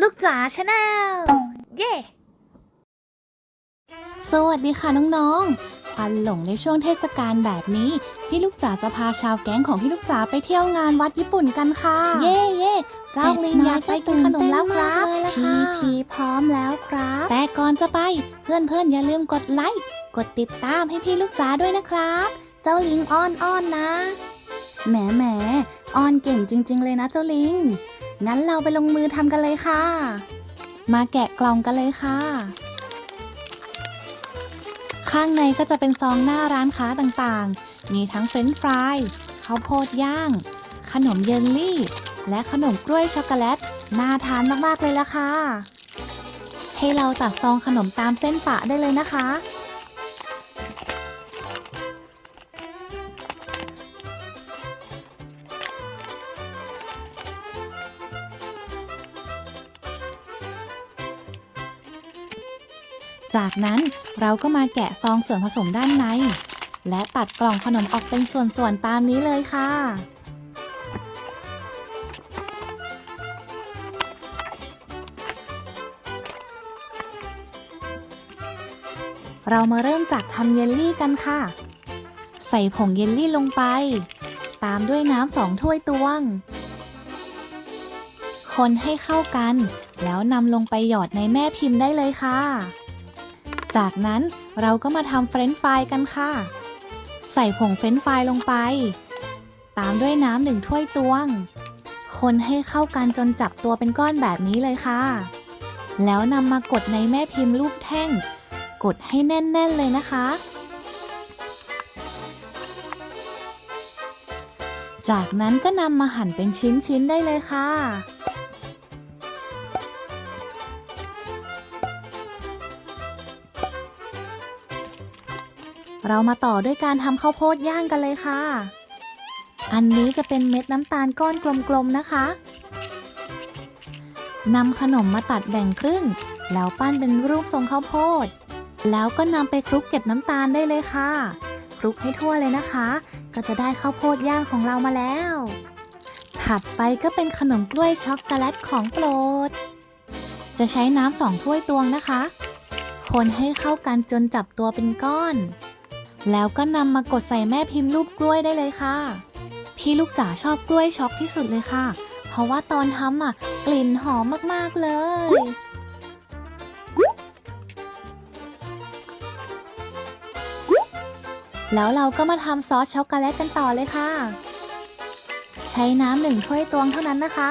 ลูกจ๋าชาแนลเย้สวัสดีค่ะน้องๆ ควันหลงในช่วงเทศกาลแบบนี้ พี่ลูกจ๋าจะพาชาวแก๊งของพี่ลูกจ๋าไปเที่ยวงานวัดญี่ปุ่นกันค่ะ เย่เย่เจ้าลิงอยากไปกินขนมแล้วครับพีพีพร้อมแล้วครับ แต่ก่อนจะไปเพื่อนๆอย่าลืมกดไลค์กดติดตามให้พี่ลูกจ๋าด้วยนะครับ เจ้าลิงอ้อนอ้อนๆนะแหมแหมอ้อนเก่งจริง ๆ เลยนะเจ้าลิง งั้นเราไปลงมือทำกันเลยค่ะ มาแกะกล่องกันเลยค่ะ ข้างในก็จะเป็นซองหน้าร้านค้าต่างๆ มีทั้งเฟรนช์ฟรายข้าวโพดย่าง ขนมเยลลี่ และขนมกล้วยช็อกโกแลต น่าทานมากๆเลยล่ะค่ะ ให้เราตัดซองขนมตามเส้นปะได้เลยนะคะ จากนั้นเราก็มาแกะซองส่วนผสมด้านใน และตัดกล่องขนมออกเป็นส่วนๆตามนี้เลยค่ะ เรามาเริ่มจากทำเยลลี่กันค่ะ ใส่ผงเยลลี่ลงไป ตามด้วยน้ำสองถ้วยตวง คนให้เข้ากัน แล้วนำลงไปหยอดในแม่พิมพ์ได้เลยค่ะ จากนั้นเราก็มาทำเฟรนช์ฟรายกันค่ะ ใส่ผงเฟรนช์ฟรายลงไป ตามด้วยน้ำหนึ่งถ้วยตวง คนให้เข้ากันจนจับตัวเป็นก้อนแบบนี้เลยค่ะ แล้วนำมากดในแม่พิมพ์รูปแท่ง กดให้แน่นๆเลยนะคะ จากนั้นก็นำมาหั่นเป็นชิ้นๆได้เลยค่ะ เรามาต่อด้วยการทำข้าวโพดย่างกันเลยค่ะ อันนี้จะเป็นเม็ดน้ำตาลก้อนกลมๆนะคะนำขนมมาตัดแบ่งครึ่ง แล้วปั้นเป็นรูปทรงข้าวโพด แล้วก็นำไปคลุกเกล็ดน้ำตาลได้เลยค่ะ คลุกให้ทั่วเลยนะคะ ก็จะได้ข้าวโพดย่างของเรามาแล้ว ถัดไปก็เป็นขนมกล้วยช็อกโกแลตของโปรด จะใช้น้ำสองถ้วยตวงนะคะ คนให้เข้ากันจนจับตัวเป็นก้อน แล้วก็นำมากดใส่แม่พิมพ์รูปกล้วยได้เลยค่ะ พี่ลูกจ๋าชอบกล้วยช็อกที่สุดเลยค่ะ เพราะว่าตอนทำอะ กลิ่นหอมมากๆเลย แล้วเราก็มาทำซอสช็อกโกแลตกันต่อเลยค่ะ ใช้น้ำหนึ่งถ้วยตวงเท่านั้นนะคะ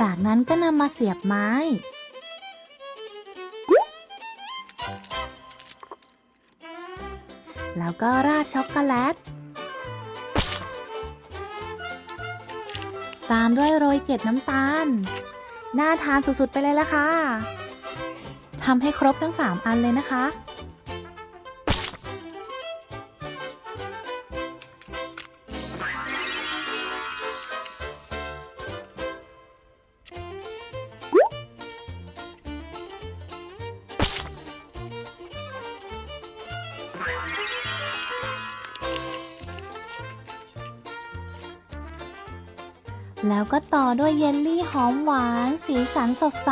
จากนั้นก็นำมาเสียบไม้ แล้วก็ราดช็อกโกแลต ตามด้วยโรยเกล็ดน้ำตาล น่าทานสุดๆ ไปเลยละค่ะทำให้ครบทั้ง 3 อันเลยนะคะ แล้วก็ต่อด้วยเยลลี่หอมหวาน สีสันสดใส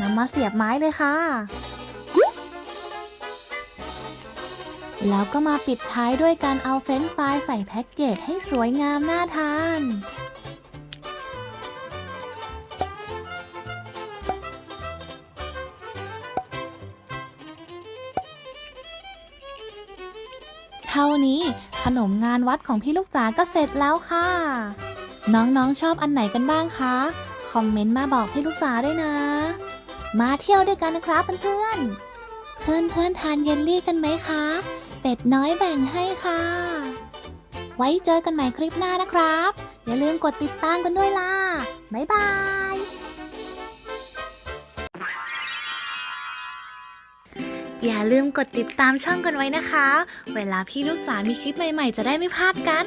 นำมาเสียบไม้เลยค่ะ แล้วก็มาปิดท้ายด้วยการเอาเฟรนช์ฟรายใส่แพ็กเกจให้สวยงามน่าทาน ท่านี้ขนมงานวัดของพี่ลูกจ๋าก็เสร็จแล้วค่ะ น้องๆชอบอันไหนกันบ้างคะ คอมเมนต์มาบอกพี่ลูกจ๋าด้วยนะ มาเที่ยวด้วยกันนะครับเพื่อนๆ เพื่อนๆทานเยลลี่กันไหมคะ เป็ดน้อยแบ่งให้ค่ะ ไว้เจอกันใหม่คลิปหน้านะครับ อย่าลืมกดติดตามกันด้วยล่ะ บ๊ายบาย อย่าลืมกดติดตามช่องกันไว้นะคะ เวลาพี่ลูกจ๋ามีคลิปใหม่ ๆ จะได้ไม่พลาดกัน